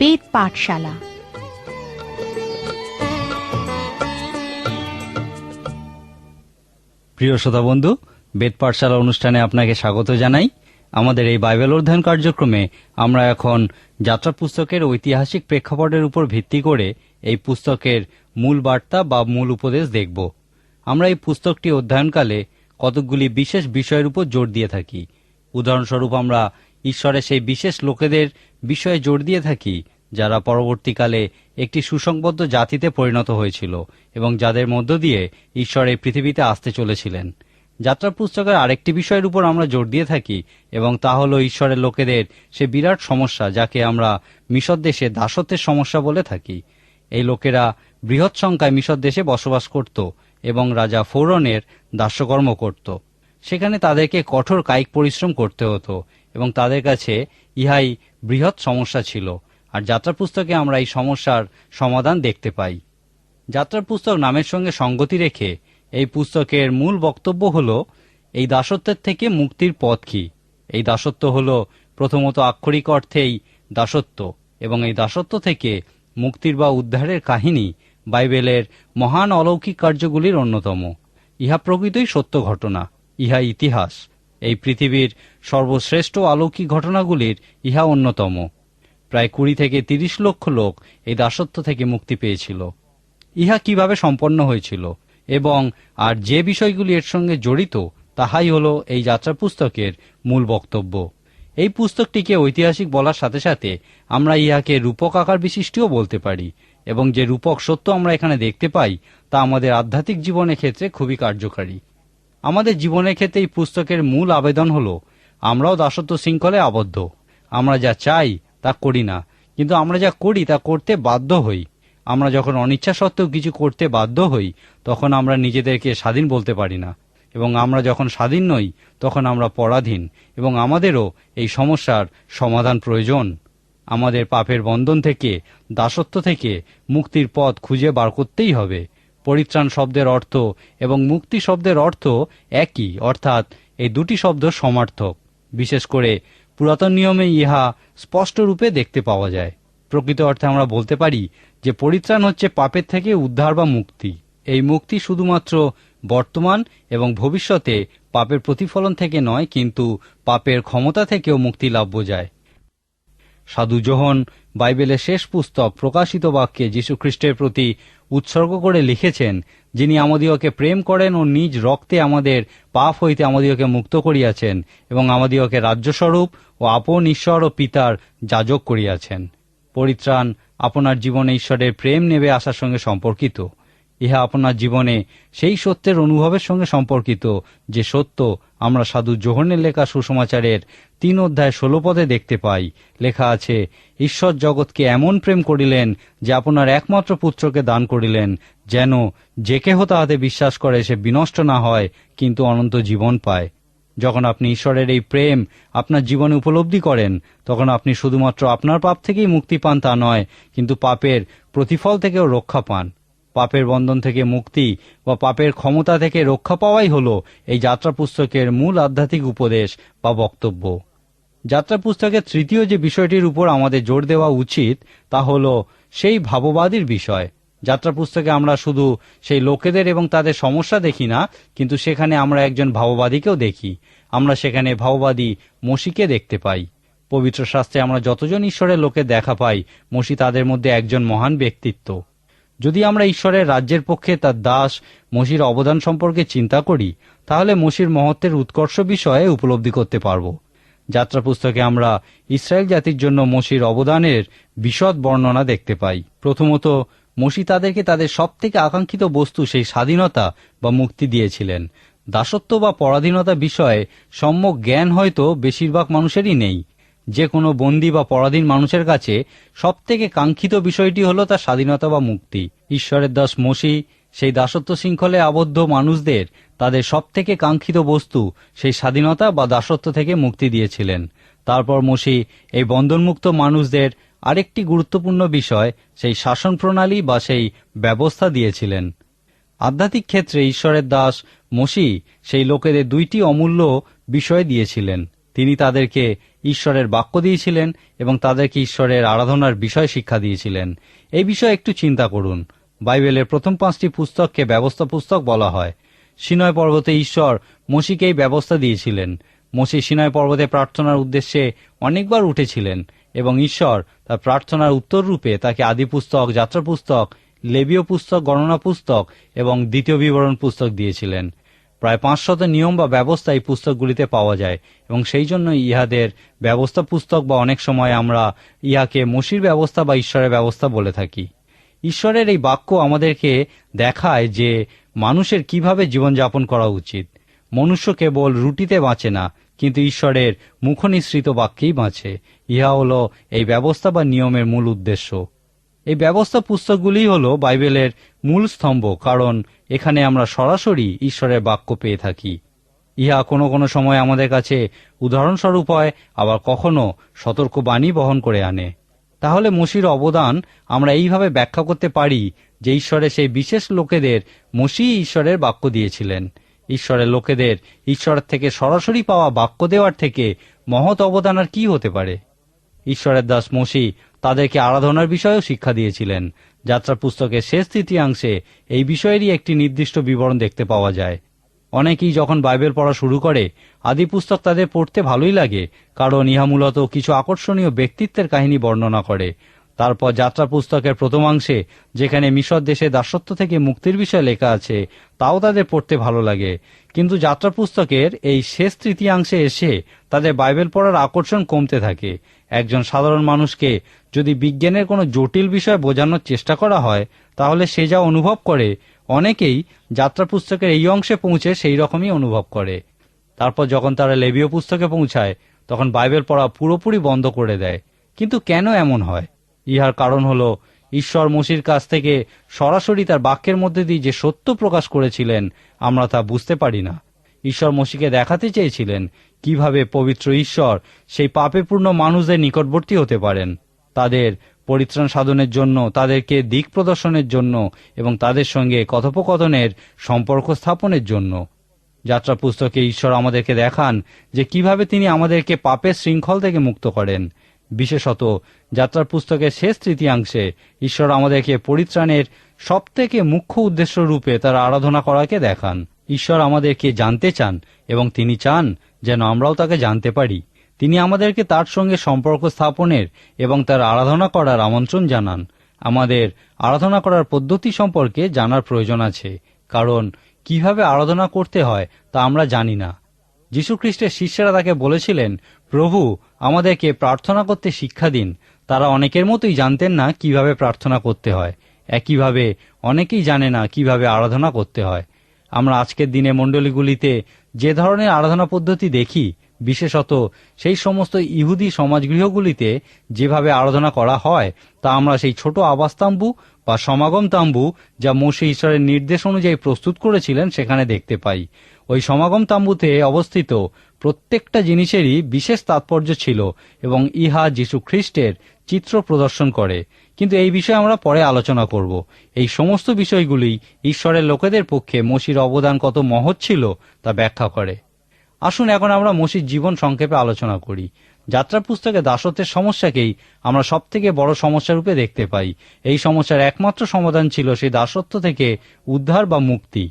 বেদ পাঠশালা। প্রিয় শ্রোতা বন্ধু, বেদ পাঠশালা অনুষ্ঠানে আপনাকে স্বাগত জানাই। আমাদের এই বাইবেল অধ্যয়ন কার্যক্রমে আমরা এখন যাত্রা পুস্তকের ঐতিহাসিক প্রেক্ষাপটের উপর ভিত্তি করে এই পুস্তকের মূল বার্তা বা মূল উপদেশ দেখব। আমরা এই পুস্তকটি অধ্যয়নকালে কতকগুলি বিশেষ বিষয়ের উপর জোর দিয়ে থাকি। উদাহরণস্বরূপ আমরা ঈশ্বরের সেই বিশেষ লোকেদের বিষয়ে জোর দিয়ে থাকি, যারা পরবর্তীকালে একটি সুসংবদ্ধ জাতিতে পরিণত হয়েছিল এবং যাদের মধ্য দিয়ে ঈশ্বর এই পৃথিবীতে আসতে চলেছিলেন। যাত্রা পুস্তকের আরেকটি বিষয়ের উপর আমরা জোর দিয়ে থাকি, এবং তা হল ঈশ্বরের লোকেদের সে বিরাট সমস্যা যাকে আমরা মিশর দেশে দাসত্বের সমস্যা বলে থাকি। এই লোকেরা বৃহৎ সংখ্যায় মিশর দেশে বসবাস করত এবং রাজা ফৌরনের দাস্যকর্ম করত। সেখানে তাদেরকে কঠোর কায়িক পরিশ্রম করতে হতো এবং তাদের কাছে ইহাই বৃহৎ সমস্যা ছিল। আর যাত্রা পুস্তকে আমরা এই সমস্যার সমাধান দেখতে পাই। যাত্রার পুস্তক নামের সঙ্গে সঙ্গতি রেখে এই পুস্তকের মূল বক্তব্য হল, এই দাসত্বের থেকে মুক্তির পথ কি? এই দাসত্ব হল প্রথমত আক্ষরিক অর্থেই দাসত্ব এবং এই দাসত্ব থেকে মুক্তির বা উদ্ধারের কাহিনী বাইবেলের মহান অলৌকিক কার্যগুলির অন্যতম। ইহা প্রকৃতই সত্য ঘটনা, ইহা ইতিহাস। এই পৃথিবীর সর্বশ্রেষ্ঠ অলৌকিক ঘটনাগুলির ইহা অন্যতম। প্রায় কুড়ি থেকে তিরিশ লক্ষ লোক এই দাসত্ব থেকে মুক্তি পেয়েছিল। ইহা কীভাবে সম্পন্ন হয়েছিল এবং আর যে বিষয়গুলি এর সঙ্গে জড়িত, তাহাই হল এই যাত্রা পুস্তকের মূল বক্তব্য। এই পুস্তকটিকে ঐতিহাসিক বলার সাথে সাথে আমরা ইহাকে রূপক আকার বিশিষ্টও বলতে পারি এবং যে রূপক সত্য আমরা এখানে দেখতে পাই, তা আমাদের আধ্যাত্মিক জীবনের ক্ষেত্রে খুবই কার্যকারী। আমাদের জীবনের ক্ষেত্রে এই পুস্তকের মূল আবেদন হল, আমরাও দাসত্ব শৃঙ্খলে আবদ্ধ। আমরা যা চাই, তা করি না। কিন্তু আমরা যা করি, তা করতে বাধ্য হই। আমরা যখন অনিচ্ছা সত্ত্বেও কিছু করতে বাধ্য হই, তখন আমরা নিজেদেরকে স্বাধীন বলতে পারি না। এবং আমরা যখন স্বাধীন নই, তখন আমরা পরাধীন। এবং আমাদেরও এই সমস্যার সমাধান প্রয়োজন। আমাদের পাপের বন্ধন থেকে, দাসত্ব থেকে মুক্তির পথ খুঁজে বার করতেই হবে। পরিত্রাণ শব্দের অর্থ এবং মুক্তি শব্দের অর্থ একই, অর্থাৎ এই দুটি শব্দ সমার্থক। বিশেষ করে পুরাতন নিয়মে ইহা স্পষ্ট রূপে দেখতে পাওয়া যায়। প্রকৃত অর্থে আমরা বলতে পারি যে পরিত্রাণ হচ্ছে পাপের থেকে উদ্ধার বা মুক্তি। এই মুক্তি শুধুমাত্র বর্তমান এবং ভবিষ্যতে পাপের প্রতিফলন থেকে নয়, কিন্তু পাপের ক্ষমতা থেকেও মুক্তি লাভ বোঝায়। সাধু জোহন বাইবেলের শেষ পুস্তক প্রকাশিত বাক্যে যীশুখ্রিস্টের প্রতি উৎসর্গ করে লিখেছেন, যিনি আমাদিওকে প্রেম করেন ও নিজ রক্তে আমাদের পাপ হইতে আমাদিওকে মুক্ত করিয়াছেন এবং আমাদিওকে রাজ্যস্বরূপ ও আপন ঈশ্বর ও পিতার যাজক করিয়াছেন। পরিত্রাণ, আপনার জীবনে ঈশ্বরের প্রেম নেবে আসার সঙ্গে সম্পর্কিত। ইহা আপনার জীবনে সেই সত্যের অনুভবের সঙ্গে সম্পর্কিত, যে সত্য আমরা সাধু জোহনের লেখা সুসমাচারের তিন অধ্যায় ষোলো পদে দেখতে পাই। লেখা আছে, ঈশ্বর জগৎকে এমন প্রেম করিলেন যে আপনার একমাত্র পুত্রকে দান করিলেন, যেন যে কেহ তাহাতে বিশ্বাস করে সে বিনষ্ট না হয়, কিন্তু অনন্ত জীবন পায়। যখন আপনি ঈশ্বরের এই প্রেম আপনার জীবনে উপলব্ধি করেন, তখন আপনি শুধুমাত্র আপনার পাপ থেকেই মুক্তি পান তা নয়, কিন্তু পাপের প্রতিফল থেকেও রক্ষা পান। পাপের বন্ধন থেকে মুক্তি বা পাপের ক্ষমতা থেকে রক্ষা পাওয়াই হল এই যাত্রা পুস্তকের মূল আধ্যাত্মিক উপদেশ বা বক্তব্য। যাত্রা পুস্তকের তৃতীয় যে বিষয়টির উপর আমাদের জোর দেওয়া উচিত, তা হল সেই ভাববাদীর বিষয়। যাত্রা পুস্তকে আমরা শুধু সেই লোকেদের এবং তাদের সমস্যা দেখি না, কিন্তু সেখানে আমরা একজন ভাববাদীকেও দেখি। আমরা সেখানে ভাববাদী মসিকে দেখতে পাই। পবিত্র শাস্ত্রে আমরা যতজন ঈশ্বরের লোকে দেখা পাই, মসি তাদের মধ্যে একজন মহান ব্যক্তিত্ব। যদি আমরা ঈশ্বরের রাজ্যের পক্ষে তার দাস, মসির অবদান সম্পর্কে চিন্তা করি, তাহলে মসির মহত্বের উৎকর্ষ বিষয়ে উপলব্ধি করতে পারব। যাত্রা পুস্তকে আমরা ইসরায়েল জাতির জন্য মসির অবদানের বিশদ বর্ণনা দেখতে পাই। প্রথমত, মসি তাদেরকে তাদের সব থেকে আকাঙ্ক্ষিত বস্তু সেই স্বাধীনতা বা মুক্তি দিয়েছিলেন। দাসত্ব বা পরাধীনতা বিষয়ে সম্যক জ্ঞান হয়তো বেশিরভাগ মানুষেরই নেই। যে কোনো বন্দী বা পরাধীন মানুষের কাছে সব থেকে কাঙ্ক্ষিত বিষয়টি হলো তার স্বাধীনতা বা মুক্তি। ঈশ্বরের দাস মসি, সেই দাসত্ব শৃঙ্খলে আবদ্ধ মানুষদের তাদের সব থেকে কাঙ্ক্ষিত বস্তু সেই স্বাধীনতা বা দাসত্ব থেকে মুক্তি দিয়েছিলেন। তারপর মসি, এই বন্ধনমুক্ত মানুষদের আরেকটি গুরুত্বপূর্ণ বিষয় সেই শাসন প্রণালী বা সেই ব্যবস্থা দিয়েছিলেন। আধ্যাত্মিক ক্ষেত্রে ঈশ্বরের দাস মসি সেই লোকেদের দুইটি অমূল্য বিষয় দিয়েছিলেন। তিনি তাদেরকে ঈশ্বরের বাক্য দিয়েছিলেন এবং তাদেরকে ঈশ্বরের আরাধনার বিষয় শিক্ষা দিয়েছিলেন। এই বিষয়ে একটু চিন্তা করুন। বাইবেলের প্রথম পাঁচটি পুস্তককে ব্যবস্থা পুস্তক বলা হয়। সিনয় পর্বতে ঈশ্বর মসিকে এই ব্যবস্থা দিয়েছিলেন। মসি সিনয় পর্বতে প্রার্থনার উদ্দেশ্যে অনেকবার উঠেছিলেন এবং ঈশ্বর তার প্রার্থনার উত্তর রূপে তাকে আদি পুস্তক, যাত্রা পুস্তক, লেবীয় পুস্তক, গণনা পুস্তক এবং দ্বিতীয় বিবরণ পুস্তক দিয়েছিলেন। প্রায় পাঁচশত নিয়ম বা ব্যবস্থা এই পুস্তকগুলিতে পাওয়া যায় এবং সেই জন্য ইহাদের ব্যবস্থা পুস্তক বা অনেক সময় আমরা ইহাকে মসির ব্যবস্থা বা ঈশ্বরের ব্যবস্থা বলে থাকি। ঈশ্বরের এই বাক্য আমাদেরকে দেখায় যে মানুষের কীভাবে জীবনযাপন করা উচিত। মনুষ্য কেবল রুটিতে বাঁচে না, কিন্তু ঈশ্বরের মুখনিসৃত বাক্যেই বাঁচে। ইহা হল এই ব্যবস্থা বা নিয়মের মূল উদ্দেশ্য। এই ব্যবস্থা পুস্তকগুলি হল বাইবেলের মূল স্তম্ভ, কারণ এখানে আমরা সরাসরি ঈশ্বরের বাক্য পেয়ে থাকি। ইহা কোনো কোনো সময় আমাদের কাছে উদাহরণস্বরূপ হয়, আবার কখনো সতর্কবাণী বহন করে আনে। তাহলে মসির অবদান আমরা এইভাবে ব্যাখ্যা করতে পারি যে ঈশ্বরের সেই বিশেষ লোকেদের মসি ঈশ্বরের বাক্য দিয়েছিলেন। ঈশ্বরের লোকেদের ঈশ্বরের থেকে সরাসরি পাওয়া বাক্য দেওয়ার থেকে মহৎ অবদান আর কি হতে পারে? ঈশ্বরের দাস মসি তাদেরকে আরাধনার বিষয়েও শিক্ষা দিয়েছিলেন। যাত্রা পুস্তকের শেষ তৃতীয়াংশে এই বিষয়েরই একটি নির্দিষ্ট বিবরণ দেখতে পাওয়া যায়। অনেকেই যখন বাইবেল পড়া শুরু করে, আদি পুস্তক তাদের পড়তে ভালোই লাগে, কারণ ইহা মূলত কিছু আকর্ষণীয় ব্যক্তিত্বের কাহিনী বর্ণনা করে। তারপর যাত্রা পুস্তকের প্রথমাংশে, যেখানে মিশর দেশে দাসত্ব থেকে মুক্তির বিষয় লেখা আছে, তাও তাদের পড়তে ভালো লাগে। কিন্তু যাত্রা পুস্তকের এই শেষ তৃতীয়াংশে এসে তাদের বাইবেল পড়ার আকর্ষণ কমতে থাকে। একজন সাধারণ মানুষকে যদি বিজ্ঞানের কোনো জটিল বিষয় বোঝানোর চেষ্টা করা হয়, তাহলে সে যা অনুভব করে, অনেকেই যাত্রা পুস্তকের এই অংশে পৌঁছে সেই রকমই অনুভব করে। তারপর যখন তারা লেবীয় পুস্তকে পৌঁছায়, তখন বাইবেল পড়া পুরোপুরি বন্ধ করে দেয়। কিন্তু কেন এমন হয়? ইহার কারণ হল, ঈশ্বর মসির কাছ থেকে সরাসরি তার বাক্যের মধ্যে দিয়ে যে সত্য প্রকাশ করেছিলেন, আমরা তা বুঝতে পারি না। ঈশ্বর মসিকে দেখাতে চেয়েছিলেন, কীভাবে পবিত্র ঈশ্বর সেই পাপেপূর্ণ মানুষদের নিকটবর্তী হতে পারেন। তাদের পরিত্রাণ সাধনের জন্য, তাদেরকে দিক প্রদর্শনের জন্য এবং তাদের সঙ্গে কথোপকথনের সম্পর্ক স্থাপনের জন্য। যাত্রা পুস্তকে ঈশ্বর আমাদেরকে দেখান যে কীভাবে তিনি আমাদেরকে পাপের শৃঙ্খল থেকে মুক্ত করেন। বিশেষত যাত্রার পুস্তকের শেষ তৃতীয়াংশে ঈশ্বর আমাদেরকে পরিত্রাণের সবথেকে মুখ্য উদ্দেশ্য রূপে তার আরাধনা করাকে দেখান। ঈশ্বর আমাদেরকে জানতে চান এবং তিনি চান যেন আমরাও তাকে জানতে পারি। তিনি আমাদেরকে তার সঙ্গে সম্পর্ক স্থাপনের এবং তার আরাধনা করার আমন্ত্রণ জানান। আমাদের আরাধনা করার পদ্ধতি সম্পর্কে জানার প্রয়োজন আছে, কারণ কীভাবে আরাধনা করতে হয় তা আমরা জানি না। যীশুখ্রিস্টের শিষ্যরা তাকে বলেছিলেন প্রভু, আমাদেরকে প্রার্থনা করতে শিক্ষা দিন। তারা অনেকের মতোই জানতেন না কীভাবে প্রার্থনা করতে হয়। একইভাবে অনেকেই জানে না কীভাবে আরাধনা করতে হয়। আমরা আজকের দিনে মণ্ডলীগুলিতে যে ধরনের আরাধনা পদ্ধতি দেখি, বিশেষত সেই সমস্ত ইহুদি সমাজগৃহগুলিতে যেভাবে আরাধনা করা হয়, তা আমরা সেই ছোট আবাস তাম্বু বা সমাগম তাম্বু যা মোশে ঈশ্বরের নির্দেশ অনুযায়ী প্রস্তুত করেছিলেন সেখানে দেখতে পাই। ওই সমাগম তাম্বুতে অবস্থিত প্রত্যেকটা জিনিসেরই বিশেষ তাৎপর্য ছিল এবং ইহা যীশু খ্রিস্টের চিত্র প্রদর্শন করে। কিন্তু এই বিষয়ে আমরা পরে আলোচনা করব। এই সমস্ত বিষয়গুলি ঈশ্বরের লোকেদের পক্ষে মসির অবদান কত মহৎ ছিল তা ব্যাখ্যা করে। আসুন এখন আমরা মসির জীবন সংক্ষেপে আলোচনা করি। যাত্রা পুস্তকে দাসত্বের সমস্যাকেই আমরা সব থেকে বড় সমস্যা রূপে দেখতে পাই। এই সমস্যার একমাত্র সমাধান ছিল সেই দাসত্ব থেকে উদ্ধার বা মুক্তি।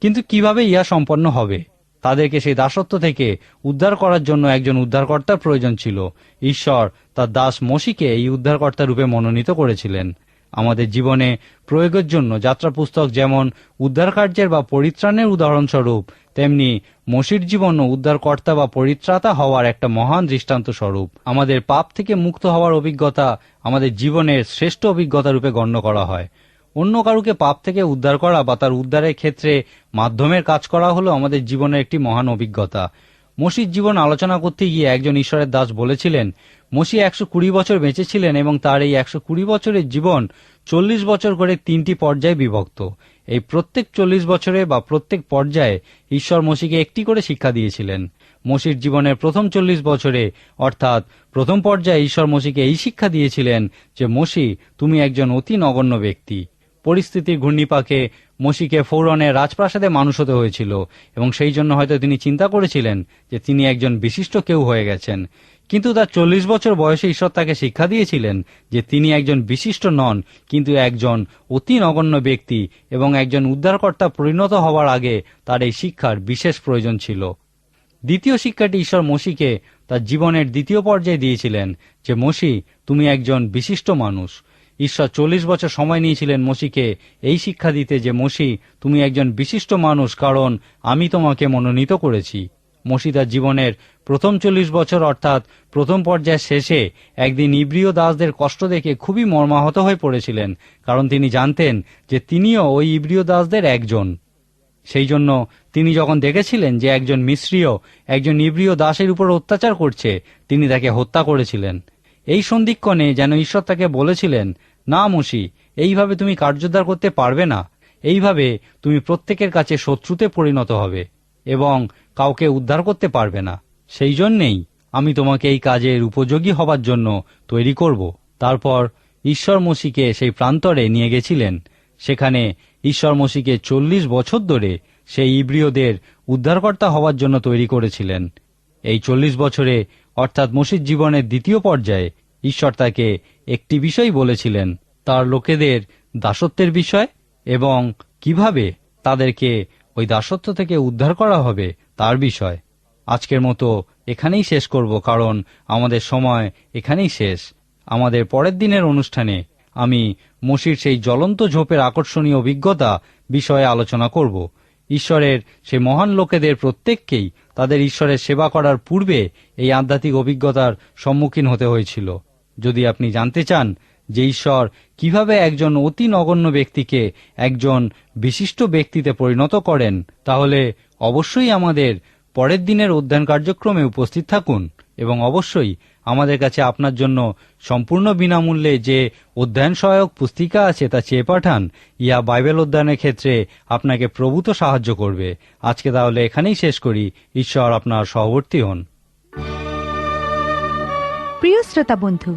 কিন্তু কীভাবে ইহা সম্পন্ন হবে? তাদেরকে সেই দাসত্ব থেকে উদ্ধার করার জন্য একজন উদ্ধারকর্তার প্রয়োজন ছিল। ঈশ্বর তার দাস মসিকে এই উদ্ধারকর্তা রূপে মনোনীত করেছিলেন। আমাদের জীবনে প্রয়োগের জন্য যাত্রা পুস্তক যেমন উদ্ধার কার্যের বা পরিত্রাণের উদাহরণস্বরূপ, তেমনি মসির জীবন উদ্ধারকর্তা বা পরিত্রাতা হওয়ার একটা মহান দৃষ্টান্ত স্বরূপ আমাদের পাপ থেকে মুক্ত হওয়ার অভিজ্ঞতা আমাদের জীবনের শ্রেষ্ঠ অভিজ্ঞতা রূপে গণ্য করা হয়। অন্য কারুকে পাপ থেকে উদ্ধার করা বা তার উদ্ধারের ক্ষেত্রে মাধ্যমের কাজ করা হলো আমাদের জীবনের একটি মহান অভিজ্ঞতা। মসির জীবন আলোচনা করতে গিয়ে একজন ঈশ্বরের দাস বলেছিলেন, মসি একশো কুড়ি বছর বেঁচেছিলেন এবং তার এই একশো কুড়ি বছরের জীবন চল্লিশ বছর করে তিনটি পর্যায়ে বিভক্ত। এই প্রত্যেক চল্লিশ বছরে বা প্রত্যেক পর্যায়ে ঈশ্বর মসিকে একটি করে শিক্ষা দিয়েছিলেন। মসির জীবনের প্রথম চল্লিশ বছরে, অর্থাৎ প্রথম পর্যায়ে ঈশ্বর মসিকে এই শিক্ষা দিয়েছিলেন যে, মসি, তুমি একজন অতি নগণ্য ব্যক্তি। পরিস্থিতির ঘূর্ণিপাকে, মসিকে ফৌরনের রাজপ্রাসাদে মানুষ হতে হয়েছিল এবং সেই জন্য হয়তো তিনি চিন্তা করেছিলেন যে তিনি একজন বিশিষ্ট কেউ হয়ে গেছেন। কিন্তু তার চল্লিশ বছর বয়সে ঈশ্বর তাকে শিক্ষা দিয়েছিলেন যে তিনি একজন বিশিষ্ট নন, কিন্তু একজন অতি নগণ্য ব্যক্তি এবং একজন উদ্ধারকর্তা পরিণত হওয়ার আগে তার এই শিক্ষার বিশেষ প্রয়োজন ছিল। দ্বিতীয় শিক্ষাটি ঈশ্বর মসিকে তার জীবনের দ্বিতীয় পর্যায়ে দিয়েছিলেন যে, মসি, তুমি একজন বিশিষ্ট মানুষ। ঈশ্বর চল্লিশ বছর সময় নিয়েছিলেন মসিকে এই শিক্ষা দিতে যে, মসি, তুমি একজন বিশিষ্ট মানুষ, কারণ আমি তোমাকে মনোনীত করেছি। মসি তার জীবনের প্রথম চল্লিশ বছর, অর্থাৎ প্রথম পর্যায়ের শেষে একদিন ইব্রিয় দাসদের কষ্ট দেখে খুবই মর্মাহত হয়ে পড়েছিলেন, কারণ তিনি জানতেন যে তিনিও ওই ইব্রিয় দাসদের একজন। সেই জন্য তিনি যখন দেখেছিলেন যে একজন মিশ্রীয়, একজন ইব্রিয় দাসের উপর অত্যাচার করছে, তিনি তাকে হত্যা করেছিলেন। এই সন্ধিক্ষণে যেন ঈশ্বর তাকে বলেছিলেন না মসি এইভাবে তুমি কার্যোদ্ধার করতে পারবে না। এইভাবে তুমি প্রত্যেকের কাছে শত্রুতে পরিণত হবে এবং কাউকে উদ্ধার করতে পারবে না। সেই জন্যেই আমি তোমাকে এই কাজের উপযোগী হবার জন্য তৈরি করব। তারপর ঈশ্বর মসিকে সেই প্রান্তরে নিয়ে গেছিলেন। সেখানে ঈশ্বর মসিকে চল্লিশ বছর ধরে সেই ইব্রিয়দের উদ্ধারকর্তা হওয়ার জন্য তৈরি করেছিলেন। এই চল্লিশ বছরে অর্থাৎ মসির জীবনের দ্বিতীয় পর্যায়ে ঈশ্বর তাকে একটি বিষয় বলেছিলেন, তার লোকেদের দাসত্বের বিষয় এবং কীভাবে তাদেরকে ওই দাসত্ব থেকে উদ্ধার করা হবে তার বিষয়। আজকের মতো এখানেই শেষ করব, কারণ আমাদের সময় এখানেই শেষ। আমাদের পরের দিনের অনুষ্ঠানে আমি মসির সেই জ্বলন্ত ঝোপের আকর্ষণীয় অভিজ্ঞতা বিষয়ে আলোচনা করব। ঈশ্বরের সে মহান লোকেদের প্রত্যেককেই তাদের ঈশ্বরের সেবা করার পূর্বে এই আধ্যাত্মিক অভিজ্ঞতার সম্মুখীন হতে হয়েছিল। যদি আপনি জানতে চান যে ঈশ্বর কীভাবে একজন অতি নগণ্য ব্যক্তিকে একজন বিশিষ্ট ব্যক্তিতে পরিণত করেন, তাহলে অবশ্যই আমাদের পরের দিনের অধ্যয়ন কার্যক্রমে উপস্থিত থাকুন এবং অবশ্যই আমাদের কাছে আপনার জন্য সম্পূর্ণ বিনামূল্যে যে অধ্যয়ন সহায়ক পুস্তিকা আছে তা চেয়ে পাঠান ইয়া বাইবেল অধ্যয়নের ক্ষেত্রে আপনাকে প্রভূত সাহায্য করবে। আজকে তাহলে এখানেই শেষ করি। ঈশ্বর আপনার সহবর্তী হন। প্রিয় শ্রোতা বন্ধু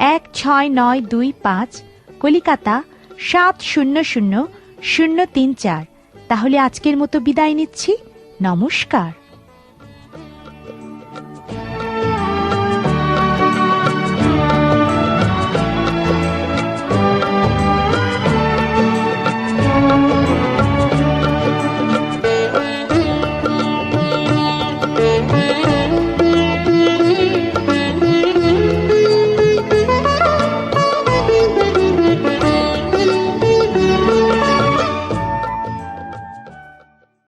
এক ছয় নয় দুই পাঁচ, কলিকাতা সাত শূন্য শূন্য শূন্য তিন চার। তাহলে আজকের মতো বিদায় নিচ্ছি। নমস্কার।